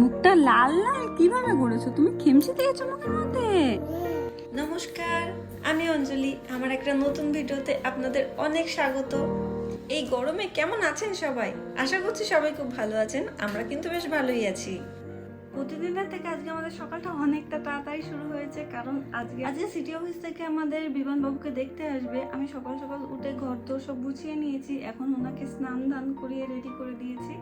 মুখটা লাল লাল কীভাবে করেছ? তুমি খেমচি দিয়েছ মুখের মধ্যে। নমস্কার আমি অঞ্জলি। আমার একটা নতুন ভিডিওতে আপনাদের অনেক স্বাগত। এই গরমে কেমন আছেন সবাই? আশা করছি সবাই খুব ভালো আছেন। আমরা কিন্তু বেশ ভালোই আছি। প্রতিদিনের থেকে আজকে আমাদের সকালটা অনেকটা তাড়াতাড়ি শুরু হয়েছে কারণ আজকে আজকে সিটি অফিস থেকে আমাদের বিমানবাবুকে দেখতে আসবে। আমি সকাল সকাল উঠে ঘর তো সব গুছিয়ে নিয়েছি। এখন ওনাকে স্নান দান করিয়ে রেডি করে দিয়েছি।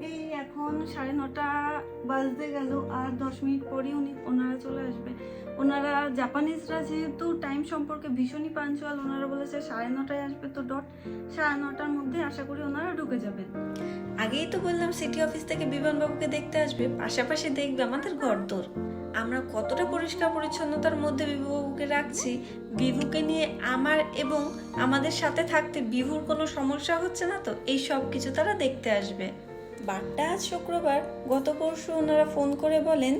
এই এখন সাড়ে নটা বাজতে গেল আর দশ মিনিট পরেই উনি, ওনারা চলে আসবে। ওনারা জাপানিজরা যেহেতু টাইম সম্পর্কে ভীষণই পাঞ্চুয়াল ওনারা বলেছে সাড়ে নটায় আসবে তো ডট সাড়ে নটার মধ্যে আশা করি ওনারা ঢুকে যাবেন। আগেই তো বললাম সিটি অফিস থেকে বিমানবাবুকে দেখতে আসবে, পাশাপাশি দেখবে আমাদের ঘরদোর। আমরা কতটা পরিষ্কার পরিচ্ছন্নতার মধ্যে বিভুবাবুকে রাখছি, বিভুকে নিয়ে আমার এবং আমাদের সাথে থাকতে বিভুর কোনো সমস্যা হচ্ছে না তো? এই সব কিছু তারা দেখতে আসবে। বারটা আজ শুক্রবার। গত পরশু ওনারা ফোন করে বলেন,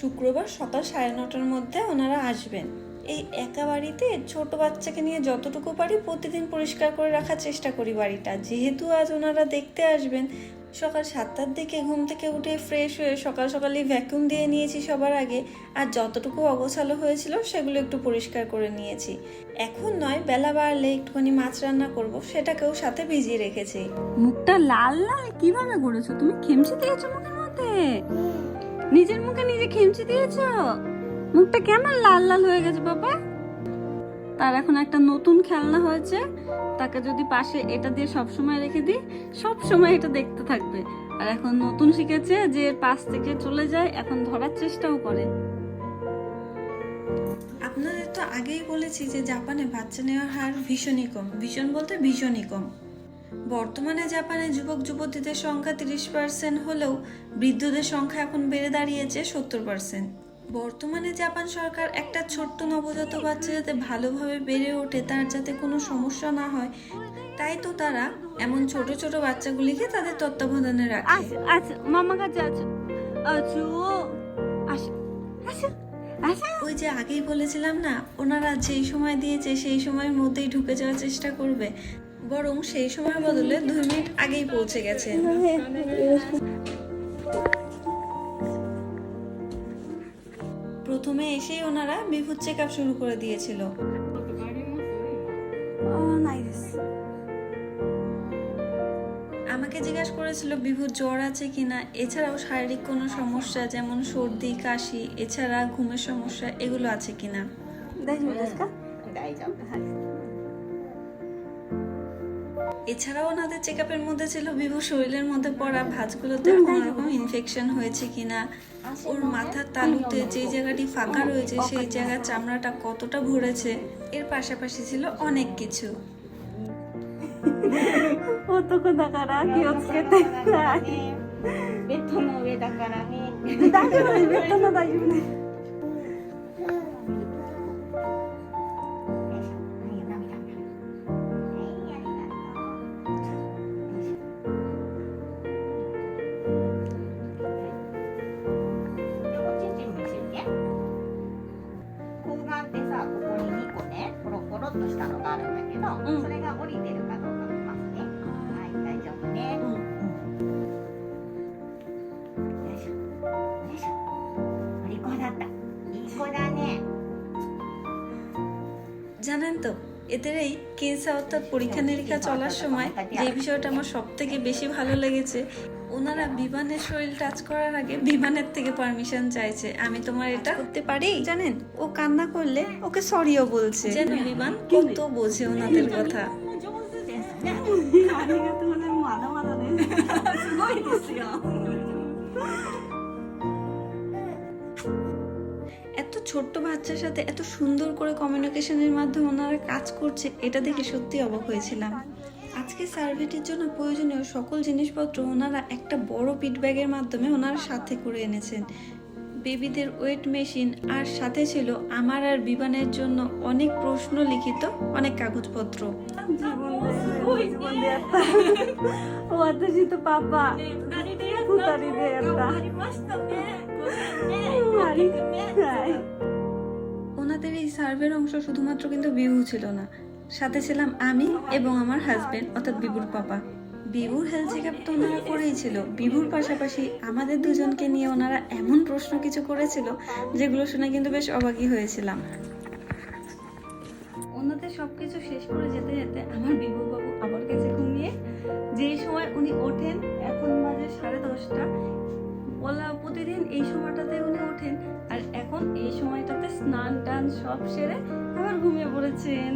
শুক্রবার সকাল সাড়ে নটার মধ্যে ওনারা আসবেন। এই একা বাড়িতে ছোট বাচ্চাকে নিয়ে যতটুকু পারি প্রতিদিন পরিষ্কার করে রাখার চেষ্টা করি বাড়িটা। যেহেতু আজ ওনারা দেখতে আসবেন, সকাল সাতটার দিকে ঘুম থেকে উঠে ফ্রেশ হয়ে সকাল সকালই ভ্যাকুম দিয়ে নিয়েছি সবার আগে, আর যতটুকু অগোছালো হয়েছিল সেগুলো একটু পরিষ্কার করে নিয়েছি। এখন নয়, বেলা বাড়লে একটুখানি মাছ রান্না করব, সেটাকেও সাথে ভিজিয়ে রেখেছি। মুখটা লাল লাল, কীভাবে করেছ? তুমি খেমচি দিয়েছ মুখের মধ্যে? নিজের মুখে নিজে খেমচি দিয়েছ? মুখটা কেমন লাল লাল হয়ে গেছে বাবা? তার এখন একটা নতুন খেলনা হয়েছে। তাকে যদি পাশে এটা দিয়ে সব সময় রেখে দিই, সব সময় এটা দেখতে থাকবে। আর এখন নতুন শিখেছে যে পাশ থেকে চলে যায়, এখন ধরার চেষ্টাও করে। আপনাদের তো আগেই বলেছি যে জাপানে বাচ্চা নেওয়ার হার ভীষণই কম। ভীষণ বলতে ভীষণই কম। বর্তমানে জাপানে যুবক যুবতীদের সংখ্যা তিরিশ পার্সেন্ট হলেও বৃদ্ধদের সংখ্যা এখন বেড়ে দাঁড়িয়েছে সত্তর পার্সেন্ট বর্তমানে জাপান সরকার একটা ছোট্ট নবজাত বাচ্চা যাতে ভালোভাবে বেড়ে ওঠে তার যাতে কোনো সমস্যা না হয় তাই তো তারা এমন ছোট ছোট বাচ্চাগুলিকে তাদের তত্ত্বাবধানে রাখে। আচ্ছা আচ্ছা মামা কাছে আছো আছো আসো আসো আসো। ওই যে আগেই বলেছিলাম না ওনারা যেই সময় দিয়েছে সেই সময়ের মধ্যেই ঢুকে যাওয়ার চেষ্টা করবে। বরং সেই সময় বদলে দুই মিনিট আগেই পৌঁছে গেছে। প্রথমে এসেই ওনারা বিভূত চেক আপ শুরু করে দিয়েছিল। আমাকে জিজ্ঞাসা করেছিল বিভূত জ্বর আছে কিনা? এছাড়াও শারীরিক কোনো সমস্যা যেমন সর্দি কাশি এছাড়া ঘুমের সমস্যা এগুলো আছে কিনা? এছাড়াও ওনাদের চেক আপের মধ্যে ছিল বিভু শরীরের মধ্যে পড়া ভাঁজগুলোতে কোনো রকম ইনফেকশন হয়েছে কিনা ওর মাথার তালুতে যে জায়গাটি ফাঁকা রয়েছে সেই জায়গার চামড়াটা কতটা ভরেছে এর পাশাপাশি ছিল অনেক কিছু। 男うんそれが降りてるかどうか見ますねはい大丈夫ね、うんよいしょよいしょお利口だったいい子だね জানেন তো এদের এই কেসা অর্থাৎ পরীক্ষা নিরীক্ষা চলার সময় যে বিষয়টা আমার সব থেকে বেশি ভালো লেগেছে ওনারা বিমানের শরীর টাচ করার আগে বিমানের থেকে পারমিশন চাইছে। আমি তোমার এটা করতে পারি? জানেন ও কান্না করলে ওকে সরিও বলছে। যেন বিমান কত বোঝে ওনাদের কথা। এত ছোট্ট বাচ্চার সাথে এত সুন্দর করে কমিউনিকেশনের মাধ্যমে ওনারা কাজ করছে এটা দেখে সত্যি অবাক হয়েছিলাম। আজকে সার্ভেটির জন্য প্রয়োজনীয় সকল জিনিসপত্র ওনারা একটা বড় পিট ব্যাগের মাধ্যমে ওনারা সাথে করে এনেছেন। বেবিদের ওয়েট মেশিন আর সাথে ছিল আমার আর বিমানের জন্য অনেক প্রশ্ন লিখিত অনেক কাগজপত্র। ওনাদের এই সার্ভের অংশ শুধুমাত্র কিন্তু বিহু ছিল না। সাথে ছিলাম আমি এবং আমার হাজবেন্ড অর্থাৎ বিবুর পাপা। বিভুর হেলথ চেক আপ তো ওনারা করেই ছিল। বিভুর পাশাপাশি আমাদের দুজনকে নিয়ে ওনারা এমন প্রশ্ন কিছু করেছিল, যেগুলো শুনে কিন্তু বেশ অবাকই হয়েছিলাম। ওনাদের সবকিছু শেষ করে যেতে যেতে আমার বিভুবাবু আমার কাছে ঘুমিয়ে। যেই সময় উনি ওঠেন, এখন বাজে সাড়ে দশটা। বলা প্রতিদিন এই সময়টাতে উনি ওঠেন আর এখন এই সময়টাতে স্নান টান সব সেরে আবার ঘুমিয়ে পড়েছেন।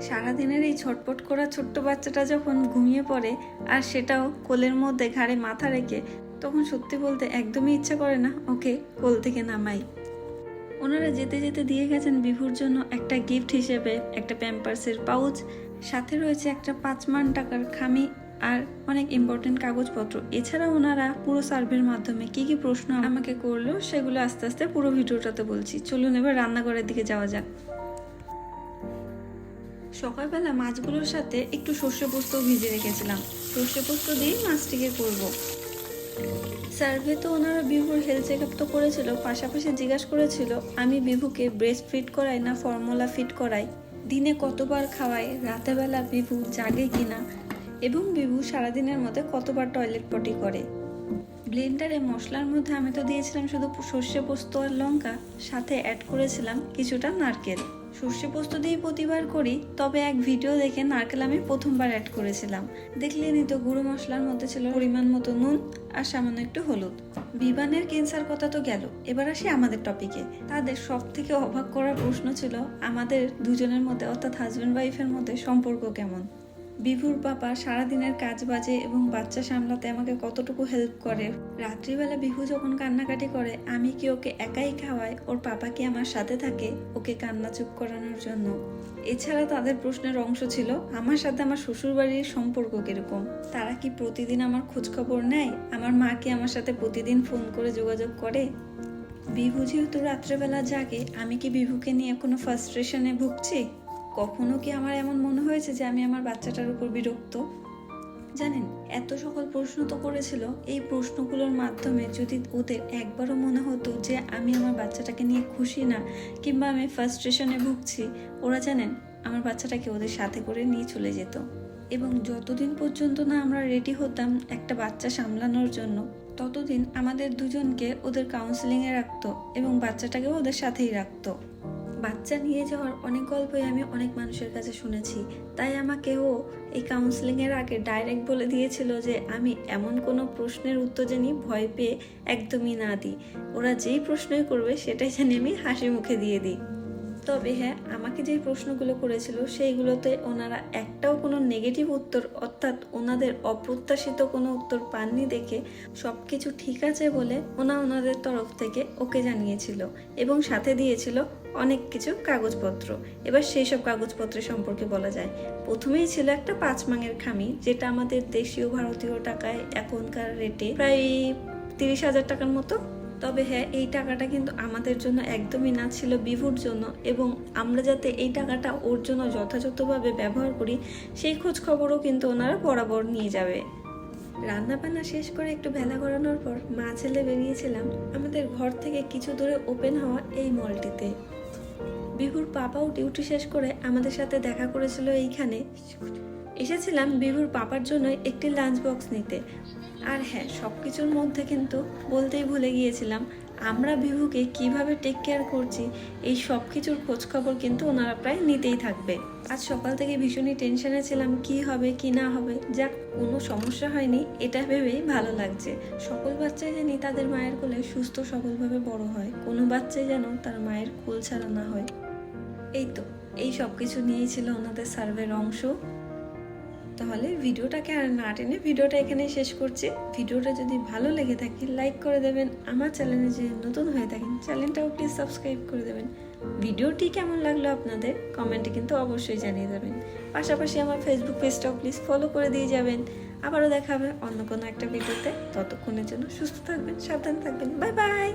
সারাদিনের এই ছটপট করা ছোট্ট বাচ্চাটা যখন ঘুমিয়ে পড়ে আর সেটাও কোলের মধ্যে ঘাড়ে মাথা রেখে, তখন সত্যি বলতে একদমই ইচ্ছা করে না ওকে কোল থেকে নামাই। ওনারা যেতে যেতে দিয়ে গেছেন বিভুর জন্য একটা গিফট হিসেবে, একটা প্যাম্পার্সের পাউচ। সাথে রয়েছে একটা পাঁচ মান টাকার খামি আর অনেক ইম্পর্টেন্ট কাগজপত্র। এছাড়া ওনারা পুরো সার্ভের মাধ্যমে কি কি প্রশ্ন আমাকে করল সেগুলো আস্তে আস্তে পুরো ভিডিওটাতে বলছি। চলুন এবার রান্নাঘরের দিকে যাওয়া যাক। সকালবেলা মাছগুলোর সাথে একটু সর্ষে পোস্ত ভিজে রেখেছিলাম। সর্ষে পোস্ত দিয়েই মাছটিকে করব। সার্ভে তো ওনারা বিভুর হেলথ চেক আপ তো করেছিল, পাশাপাশি জিজ্ঞাসা করেছিল, আমি বিভুকে ব্রেস্ট ফিট করাই না ফর্মুলা ফিট করাই? দিনে কতবার খাওয়াই? রাতেবেলা বিভু জাগে কিনা? এবং বিভু সারাদিনের মধ্যে কতবার টয়লেট পটি করে। ব্লেন্ডারে মশলার মধ্যে আমি তো দিয়েছিলাম শুধু সর্ষে পোস্ত আর লঙ্কা, সাথে অ্যাড করেছিলাম কিছুটা নারকেল। সর্ষে পোস্ত দিয়ে প্রতিবার করি, তবে এক ভিডিও দেখে নারকেল আমি প্রথমবার অ্যাড করেছিলাম। দেখলেনই তো গুঁড়ো মশলার মধ্যে ছিল পরিমাণ মতো নুন আর সামান্য একটু হলুদ। বিবানের ক্যান্সার কথা তো গেল, এবার আসি আমাদের টপিকে তাদের সব থেকে অবাক করার প্রশ্ন ছিল, আমাদের দুজনের মধ্যে অর্থাৎ হাজব্যান্ড ওয়াইফের মধ্যে সম্পর্ক কেমন? বিভুর বাবা সারাদিনের কাজ বাজে এবং বাচ্চা সামলাতে আমাকে কতটুকু হেল্প করে। রাত্রিবেলা বিভু যখন কান্নাকাটি করে, আমি কি ওকে একাই খাওয়াই? ওর পাপা কি আমার সাথে থাকে? ওকে কান্না চুপ করানোর জন্য। এছাড়া তাদের প্রশ্নের অংশ ছিল, আমার সাথে আমার শ্বশুরবাড়ির সম্পর্ক কীরকম? তারা কি প্রতিদিন আমার খোঁজখবর নেয়? আমার মা কি আমার সাথে প্রতিদিন ফোন করে যোগাযোগ করে? বিভু যেহেতু রাত্রেবেলা জাগে, আমি কি বিভুকে নিয়ে কোনো ফার্স্ট্রেশনে ভুগছি? কখনো কি আমার এমন মনে হয়েছে যে আমি আমার বাচ্চাটার উপর বিরক্ত? জানেন, এত সকল প্রশ্ন তো করেছিল। এই প্রশ্নগুলোর মাধ্যমে যদি ওদের একবারও মনে হতো যে আমি আমার বাচ্চাটাকে নিয়ে খুশি না, কিংবা আমি ফার্স্ট্রেশনে ভুগছি, ওরা জানেন, আমার বাচ্চাটাকে ওদের সাথে করে নিয়ে চলে যেত। এবং যতদিন পর্যন্ত না আমরা রেডি হতাম একটা বাচ্চা সামলানোর জন্য, ততদিন আমাদের দুজনকে ওদের কাউন্সিলিংয়ে রাখতো এবং বাচ্চাটাকেও ওদের সাথেই রাখতো। বাচ্চা নিয়ে যাওয়ার অনেক গল্পই আমি অনেক মানুষের কাছে শুনেছি। তাই আমাকেও এই কাউন্সেলিংয়ের আগে ডাইরেক্ট বলে দিয়েছিল যে, আমি এমন কোনো প্রশ্নের উত্তর জানি ভয় পেয়ে একদমই না দিই। ওরা যেই প্রশ্নই করবে, সেটাই জানি আমি হাসি মুখে দিয়ে দিই। তবে হ্যাঁ আমাকে যেই প্রশ্নগুলো করেছিল, সেইগুলোতে ওনারা একটাও কোনো নেগেটিভ উত্তর, অর্থাৎ ওনাদের অপ্রত্যাশিত কোনো উত্তর পাননি দেখে সব কিছু ঠিক আছে বলে ওনা ওনাদের তরফ থেকে ওকে জানিয়েছিল এবং সাথে দিয়েছিল অনেক কিছু কাগজপত্র। এবার সেই সব কাগজপত্রের সম্পর্কে বলা যায়। প্রথমেই ছিল একটা পাঁচ মাঙের খামি, যেটা আমাদের দেশীয় ভারতীয় টাকায় এখনকার রেটে প্রায় তিরিশ হাজার টাকার মতো তবে হ্যাঁ এই টাকাটা কিন্তু আমাদের জন্য একদমই না, ছিল বিভুর জন্য। এবং আমরা যাতে এই টাকাটা ওর জন্য যথাযথভাবে ব্যবহার করি, সেই খোঁজ খবরও কিন্তু ওনারা বরাবর নিয়ে যাবে। রান্না বান্না শেষ করে একটু বেলা গড়ানোর পর মা ছেলে বেরিয়েছিলাম আমাদের ঘর থেকে কিছু দূরে ওপেন হওয়া এই মলটিতে। বিভুর পাপাও ডিউটি শেষ করে আমাদের সাথে দেখা করেছিল এইখানে। এসেছিলাম বিভুর পাপার জন্য একটি লাঞ্চ বক্স নিতে। আর হ্যাঁ সব কিছুর মধ্যে কিন্তু বলতেই ভুলে গিয়েছিলাম, আমরা বিভুকে কীভাবে টেক কেয়ার করছি, এই সব কিছুর খোঁজখবর কিন্তু ওনারা প্রায় নিতেই থাকবে। আজ সকাল থেকে ভীষণই টেনশনে ছিলাম, কি হবে, কি না হবে। যাক, কোনো সমস্যা হয়নি, এটা ভেবেই ভালো লাগছে। সকল বাচ্চাই জানি তাদের মায়ের কোলে সুস্থ সবলভাবে বড় হয়, কোনো বাচ্চাই যেন তার মায়ের কোল ছাড়া না হয়। এই তো, এই সব কিছু নিয়েই ছিল ওনাদের সার্ভের অংশ। তাহলে ভিডিওটাকে আর না টেনে ভিডিওটা এখানেই শেষ করছি। ভিডিওটা যদি ভালো লেগে থাকে লাইক করে দেবেন। আমার চ্যানেলে যে নতুন হয়ে থাকেন চ্যানেলটাও প্লিজ সাবস্ক্রাইব করে দেবেন। ভিডিওটি কেমন লাগল আপনাদের কমেন্টে কিন্তু অবশ্যই জানিয়ে যাবেন পাশাপাশি আমার ফেসবুক পেজটাও প্লিজ ফলো করে দিয়ে যাবেন। আবারও দেখা হবে অন্য কোনো একটা ভিডিওতে। ততক্ষণের জন্য সুস্থ থাকবেন, সাবধান থাকবেন। Bye bye